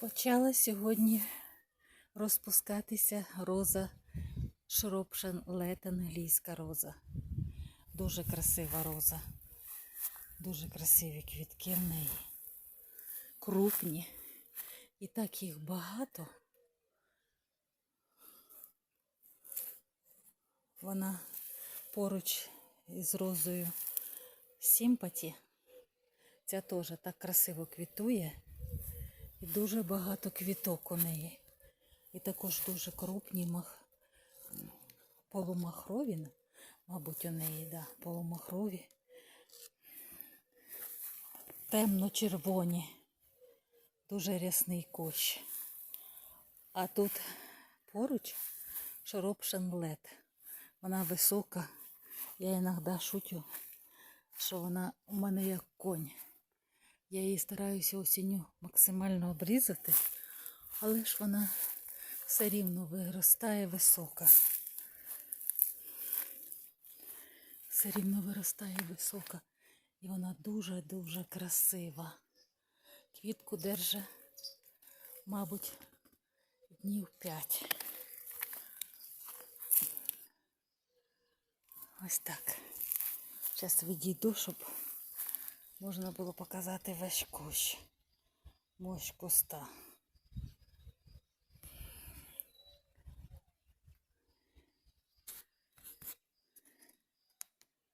Почала сьогодні розпускатися роза Шропшен Лет англійська роза. Дуже красива роза. Дуже красиві квітки в неї. Крупні. І так їх багато. Вона поруч із розою Сімпаті. Ця теж так красиво квітує. І дуже багато квіток у неї. І також дуже крупні мах... полумахрові, мабуть, у неї, да, полумахрові. Темно-червоні. Дуже рясний кущ. А тут поруч шоропшен лед. Вона висока. Я іноді шутю, що вона у мене як конь. Я її стараюся осінню максимально обрізати, але ж вона все рівно виростає висока. Все рівно виростає висока. І вона дуже-дуже красива. Квітку держа, мабуть, днів п'ять. Ось так. Зараз відійду, щоб можна було показати весь кущ. Мощ куста.